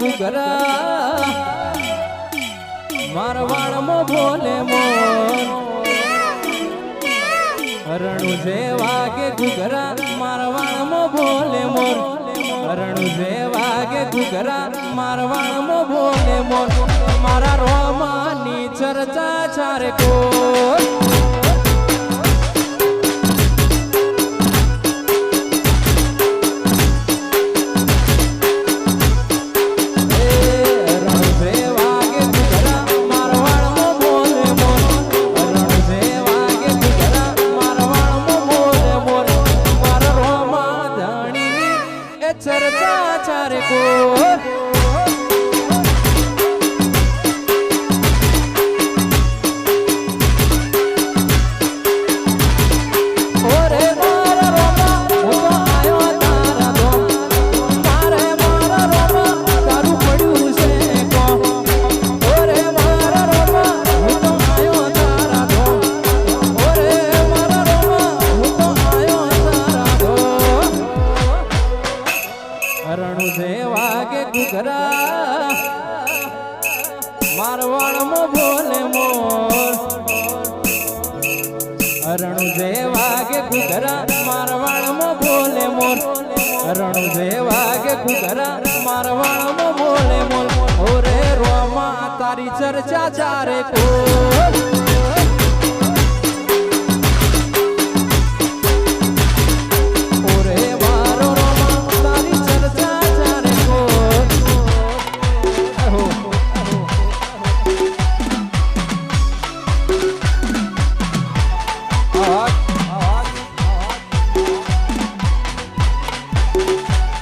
ઘુઘરા મારવાડમો બોલે મોર. હરણું જે વાગે ઘુઘરા મારવાડમો બોલે મોર. હરણું જે વાગે ઘુઘરા મારવાડમો બોલે મોર. મારા રોમાની ચર્ચા ચારે કોઈ ચર્ચા ચારે કો વાગે ઘુઘરા મારવાડમાં બોલે મોર. રણુ જે વાગે ઘુઘરા મારવાડમાં બોલે મોર. રણુ જે વાગે ઘુઘરા મારવાડમાં બોલે મોર. ઓરે રોમા તારી ચર્ચા ચારે કો Oh.